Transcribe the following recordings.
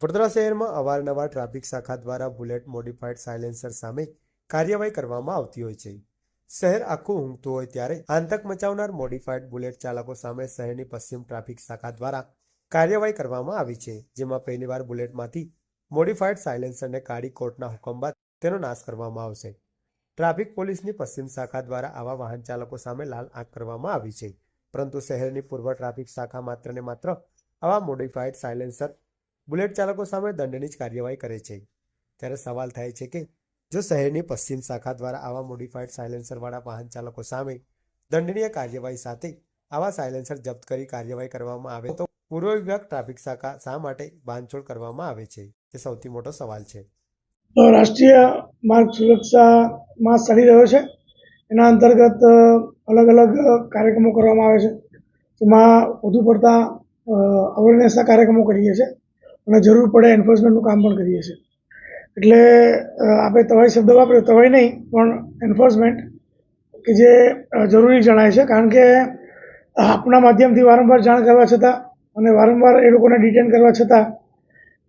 વડોદરા શહેરમાં અવારનવાર ટ્રાફિક શાખા દ્વારા બુલેટ મોડિફાઈડ સાયલેન્સર સામે કાર્યવાહી કરવામાં આવતી હોય છે. શહેર આખું ઊંઘતું હોય ત્યારે આતંક મચાવનાર મોડિફાઈડ બુલેટ ચાલકો સામે શહેરની પશ્ચિમ ટ્રાફિક શાખા દ્વારા કાર્યવાહી કરવામાં આવી છે, જેમાં પહેલીવાર બુલેટમાંથી મોડિફાઈડ સાયલેન્સરને કાઢી કોર્ટના હુકમ બાદ તેનો નાશ કરવામાં આવશે. ટ્રાફિક પોલીસની પશ્ચિમ શાખા દ્વારા આવા વાહન ચાલકો સામે લાલ આંખ કરવામાં આવી છે, પરંતુ શહેરની પૂર્વ ટ્રાફિક શાખા માત્ર ને માત્ર આવા મોડિફાઈડ સાયલેન્સર બુલેટ ચાલકો સામે દંડની જ કાર્યવાહી કરે છે. ત્યારે સવાલ થાય છે કે, જો શહેરની પશ્ચિમ શાખા દ્વારા આવા મોડિફાઈડ સાયલેન્સરવાળા વાહન ચાલકો સામે દંડનીય કાર્યવાહી સાથે આવા સાયલેન્સર જપ્ત કરી કાર્યવાહી કરવામાં આવે તો પૂર્વ વિભાગ ટ્રાફિક શાખા શા માટે બાંધછોડ કરવામાં આવે છે? તે સૌથી મોટો સવાલ છે. રાષ્ટ્રીય માર્ગ સુરક્ષા માસ ચાલી રહ્યો છે. એના અંતર્ગત અલગ અલગ કાર્યક્રમો કરવામાં આવે છે. તેમાં વધુ પડતા અવેરનેસના કાર્યક્રમો કરીએ છીએ. અને જરૂર પડે એન્ફોર્સમેન્ટનું કામ પણ કરીએ છીએ. એટલે આપણે તવાઈ શબ્દ વાપર્યો, તવાઈ નહીં, પણ એન્ફોર્સમેન્ટ કે જે જરૂરી જણાય છે. કારણ કે આપણા માધ્યમથી વારંવાર જાણ કરવા છતાં અને વારંવાર એ લોકોને ડિટેન કરવા છતાં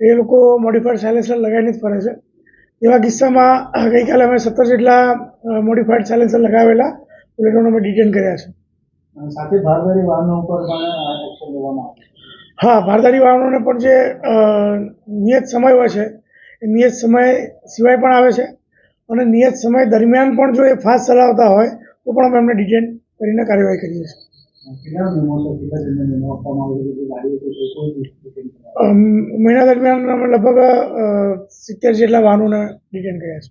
એ લોકો મોડિફાઈડ સાયલેન્સર લગાવીને જ ફરે છે. એવા કિસ્સામાં ગઈકાલે અમે સત્તર જેટલા મોડિફાઈડ સાયલેન્સર લગાવેલા બુલેટોને અમે ડિટેન કર્યા છે. સાથે ભારદારી વાહનો ઉપર પણ એક્શન લેવામાં આવે હા ભારદારી વાહનોને પણ જે નિયત સમય હોય છે એ નિયત સમય સિવાય પણ આવે છે અને નિયત સમય દરમિયાન પણ જો એ ફાસ્ટ ચલાવતા હોય તો પણ અમે એમને ડિટેન કરીને કાર્યવાહી કરીએ છીએ. મહિના દરમિયાન અમે લગભગ સિત્તેર જેટલા વાહનોને ડિટેન કર્યા છે.